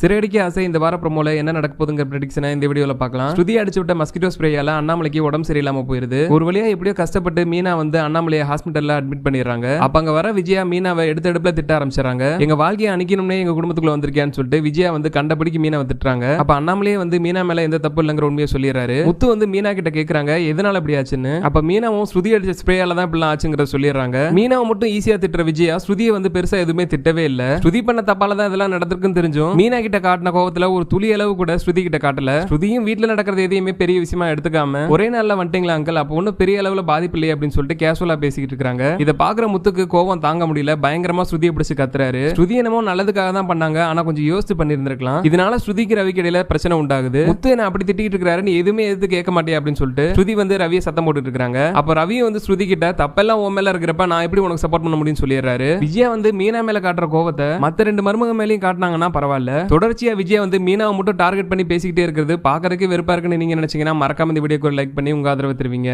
சிறையடிக்க ஆசை இந்த வார ப்ரோமோல என்ன நடக்க போதுங்கிற ப்ரெடிக்ஷனை இந்த வீடியோல பார்க்கலாம். ஸ்ருதி அடிச்சு விட்ட மஸ்கிட்டோ ஸ்ப்ரேயால அண்ணாமலைக்கு உடம்பு சரியில்லாம போயிருது. ஒரு வழியா எப்படியோ கஷ்டப்பட்டு மீனா வந்து அண்ணாமலையை ஹாஸ்பிட்டல்ல அட்மிட் பண்ணிடுறாங்க. அப்ப அங்க வர விஜயா மீனாவை எடுத்த எடுப்புல திட்ட ஆரம்பிச்சாங்க எங்க வாழ்க்கையை அணிக்கணும்னே எங்க குடும்பத்துக்குள்ள வந்திருக்கேன்னு சொல்லிட்டு விஜயா வந்து கண்டபடிக்கு மீனாவை திட்டுறாங்க. அப்ப அண்ணாமலையே வந்து மீனா மேல எந்த தப்பு இல்லைங்கிற உண்மையை சொல்லிடுறாரு. முத்து வந்து மீனா கிட்ட கேக்குறாங்க எதனால இப்படி ஆச்சுன்னு? அப்ப மீனாவும் ஸ்ருதி அடிச்ச ஸ்ப்ரேயால தான் இப்படிலாம் ஆச்சுங்கிறத சொல்லிடுறாங்க. மீனாவை மட்டும் ஈஸியா திட்டுற விஜயா ஸ்ருதியை வந்து பெருசா எதுவுமே திட்டவே இல்ல. ஸ்ருதி பண்ண தப்பால தான் இதெல்லாம் நடந்திருக்குன்னு தெரிஞ்சும். மீனா கிட்ட காட்டின கோவத்துல ஒரு துளி அளவு கூட ஸ்ருதி கிட்ட காட்டல. ஸ்ருதியும் வீட்டுல நடக்கிறது எதையுமே பெரிய விஷயமா எடுத்துக்காம ஒரே நாள்ல வந்துட்டீங்களா அங்கிள் அப்போ ஒன்றும் பெரிய அளவுல பாதிப்பு இல்லையே அப்படின்னு சொல்லிட்டு கேஷுவலா பேசிக்கிட்டு இருக்காங்க. இதை பாக்குற முத்துக்கு கோவம் தாங்க முடியல. பயங்கரமா ஸ்ருதியை பிடிச்சு கத்துறாரு. ஸ்ருதி என்னமோ நல்லதுக்காக தான் பண்ணாங்க. ஆனா கொஞ்சம் யோசிச்சு பண்ணிருந்திருக்கலாம் இதனால ஸ்ருதிக்கு ரவிக்கு இடையில பிரச்சனை உண்டாகுது. முத்து என்ன அப்படி திட்டிட்டு இருக்காரு நீ எதுவுமே எதுக்கு கேட்க மாட்டியா? அப்படின்னு சொல்லிட்டு ஸ்ருதி வந்து ரவியை சத்தம் போட்டுட்டு இருக்காங்க. அப்ப ரவியும் வந்து ஸ்ருதி கிட்ட தப்பெல்லாம் உன் மேல இருக்கிறப்ப நான் எப்படி உனக்கு சப்போர்ட் பண்ண முடியும்னு சொல்லிடுறாரு? விஜயா வந்து மீனா மேல காட்டுற கோவத்தை மத்த ரெண்டு மருமக மேலையும் காட்டினாங்கன்னா பரவாயில்ல. தொடர்ச்சியாக விஜய் வந்து மீனாவை மட்டும் டார்கெட் பண்ணி பேசிக்கிட்டே இருக்கிறது. பாக்குறதுக்கு வெறுப்பாக இருக்குன்னு நீங்கள் நினச்சிங்கன்னா மறக்காம இந்த வீடியோக்கு லைக் பண்ணி உங்கள் ஆதரவு தருவீங்க.